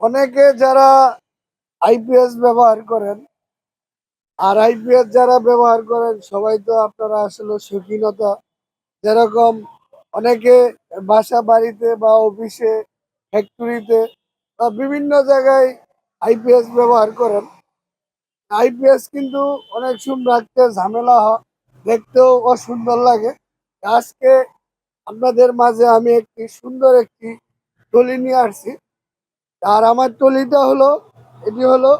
অনেকে যারা আইপিএস ব্যবহার করেন, আর আইপিএস যারা ব্যবহার করেন, সবাই তো আপনারা আসলে শৌখিনতা। যেরকম অনেকে বাসা বাড়িতে বা অফিসে ফ্যাক্টরিতে বা বিভিন্ন জায়গায় আইপিএস ব্যবহার করেন। আইপিএস কিন্তু অনেক সময় রাখতে ঝামেলা হয়, দেখতেও অসুন্দর লাগে। আজকে আপনাদের মাঝে আমি একটি সুন্দর একটি টলি নিয়ে আসছি। আর আমার টলিটা হলো, এটি হলো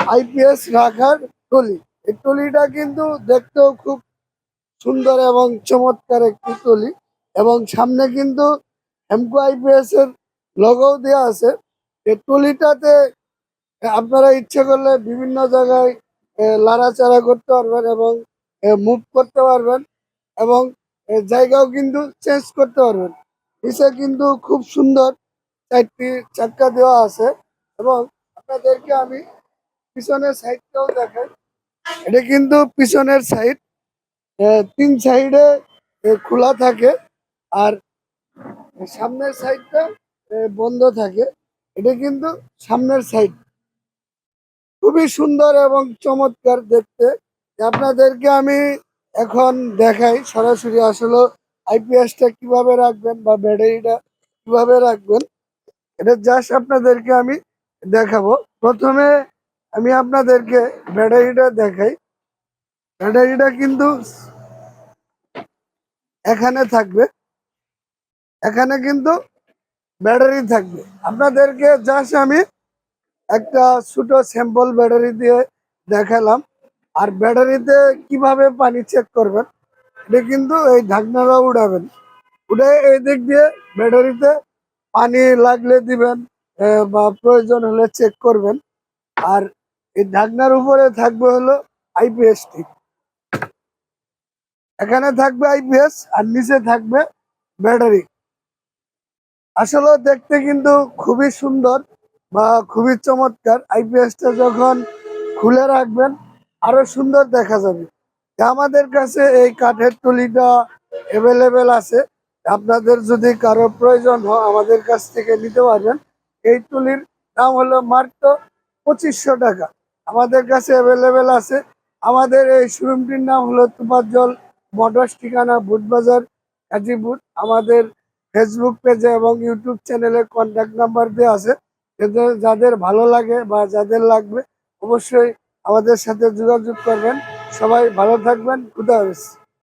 আইপিএস রাখার টলি। এই টলিটা কিন্তু দেখতেও খুব সুন্দর এবং চমৎকার একটি টলি এবং সামনে কিন্তু হেমকো আইপিএস এর লগো দেওয়া আছে। এই টলিটাতে আপনারা ইচ্ছে করলে বিভিন্ন জায়গায় লাড়াচাড়া করতে পারবেন এবং মুভ করতে পারবেন এবং জায়গাও কিন্তু চেঞ্জ করতে পারবেন। নিচে কিন্তু খুব সুন্দর চারটি চাক্কা দেওয়া আছে এবং আপনাদেরকে আমি পিছনের সাইডটাও দেখাই। এটা কিন্তু পিছনের সাইড। তিন সাইডে খোলা থাকে আর সামনের সাইডটা বন্ধ থাকে। এটা কিন্তু সামনের সাইড। খুবই সুন্দর এবং চমৎকার দেখতে। আপনাদেরকে আমি এখন দেখাই সরাসরি আসলে আইপিএসটা কীভাবে রাখবেন বা ব্যাটারিটা কীভাবে রাখবেন। এটা জাস্ট আপনাদেরকে আমি দেখাবো। প্রথমে আমি আপনাদেরকে ব্যাটারিটা দেখাই। ব্যাটারিটা কিন্তু এখানে থাকবে। এখানে কিন্তু ব্যাটারি থাকবে। আপনাদেরকে জাস্ট আমি একটা ছোট স্যাম্পল ব্যাটারি দিয়ে দেখালাম। আর ব্যাটারিতে কীভাবে পানি চেক করবেন, এটা কিন্তু এই ঢাকনাটা উঠাবেন। উঠে এই দিক দিয়ে ব্যাটারিতে পানি লাগলে দিবেন বা প্রয়োজন হলে চেক করবেন। আর এই ঢাকনার উপরে থাকবে হলো আইপিএস টি এখানে থাকবে আইপিএস আর নিচে থাকবে ব্যাটারি। আসলে দেখতে কিন্তু খুবই সুন্দর বা খুবই চমৎকার আইপিএসটা যখন খুলে রাখবেন, আরও সুন্দর দেখা যাবে। আমাদের কাছে এই কাঠের টুলিটা অ্যাভেলেবেল আছে। আপনাদের যদি কারও প্রয়োজন হয় আমাদের কাছ থেকে নিতে পারবেন। এই তুলির দাম হলো মাত্র পঁচিশশো টাকা। আমাদের কাছে অ্যাভেলেবেল আছে। আমাদের এই শোরুমটির নাম হলো তুপার জল মোটরস ঠিকানা বুটবাজার গাজীপুর। আমাদের ফেসবুক পেজে এবং ইউটিউব চ্যানেলে কন্ট্যাক্ট নাম্বার দেওয়া আছে। যাদের ভালো লাগে বা যাদের লাগবে, অবশ্যই আমাদের সাথে যোগাযোগ করবেন। সবাই ভালো থাকবেন। খুদা হাফেজ।